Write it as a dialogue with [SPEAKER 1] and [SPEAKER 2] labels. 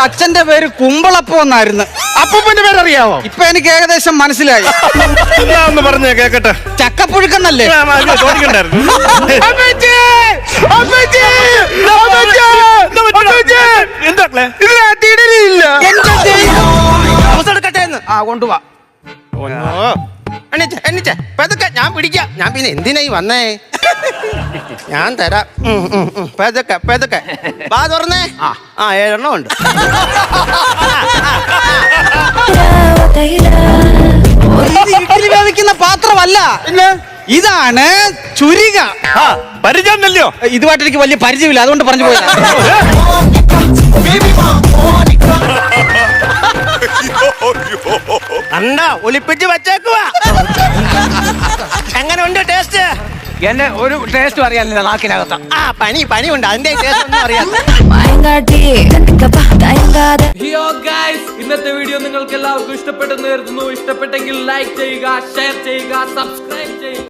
[SPEAKER 1] എന്റെ അച്ഛന്റെ പേര് കുമ്പളപ്പോ എന്നായിരുന്നു
[SPEAKER 2] അപ്പൂപ്പന്റെ പേരറിയാവോ
[SPEAKER 1] ഇപ്പൊ എനിക്ക് ഏകദേശം മനസ്സിലായി
[SPEAKER 2] ഒന്ന് പറഞ്ഞേ കേക്കട്ടെ
[SPEAKER 1] ചക്കപ്പുഴുക്കെന്നല്ലേ
[SPEAKER 2] ആ, ആ, ഇത് ചോദിക്കണ്ടായിരുന്നു. അമ്മച്ചി! അമ്മച്ചി! അമ്മച്ചി! അമ്മച്ചി! എന്താ മക്കളെ? ഇതിനകത്ത് ഇഡലിയില്ല.
[SPEAKER 1] എന്റെ ദൈവം.
[SPEAKER 3] ജ്യൂസ് എടുക്കട്ടെ എന്ന്
[SPEAKER 1] ആ കൊണ്ടുവാ
[SPEAKER 2] ഒന്നോ.
[SPEAKER 3] എണ്ണിച്ചേ എണ്ണിച്ചേ പതുക്കെ ഞാൻ പിടിക്കാം ഞാൻ പിന്നെ എന്തിനായി വന്നേ ഞാൻ തരാം. ഉം, ഉം, ഉം. പതുക്കെ പതുക്കെ. വാ തുറന്നേ. ആ. ഏഴെണ്ണം ഉണ്ട്.
[SPEAKER 1] ഇത് ഇഡ്ഡലി വേവിക്കുന്ന പാത്രമല്ല. ഇതാണ് ചുരിക.
[SPEAKER 2] ആ, പരിചയമൊന്നുമില്ലയോ?
[SPEAKER 1] ഇതുമായിട്ട് എനിക്ക് വലിയ പരിചയമില്ല. അതുകൊണ്ട് പറഞ്ഞു പോയത്.
[SPEAKER 3] കണ്ട ഒലിപ്പിച്ച് വച്ചേക്കുവാ. എങ്ങനെ ഉണ്ട് ടേസ്റ്റ്
[SPEAKER 4] എന്നെ ഒരു ടേസ്റ്റും അറിയാനില്ല നാക്കിനകത്ത്.
[SPEAKER 3] ആ പനി പനി ഉണ്ട് അതിന്റെ ടേസ്റ്റ് ഒന്നും അറിയാം
[SPEAKER 5] മയങ്ങാട്ടി തയങ്കാതെ
[SPEAKER 6] ഹിയോ ഗൈസ് ഇന്നത്തെ വീഡിയോ നിങ്ങൾക്ക് എല്ലാവർക്കും ഇഷ്ടപ്പെട്ടെന്ന് കരുതുന്നു. ഇഷ്ടപ്പെട്ടെങ്കിൽ ലൈക്ക് ചെയ്യുക ഷെയർ ചെയ്യുക സബ്സ്ക്രൈബ് ചെയ്യുക.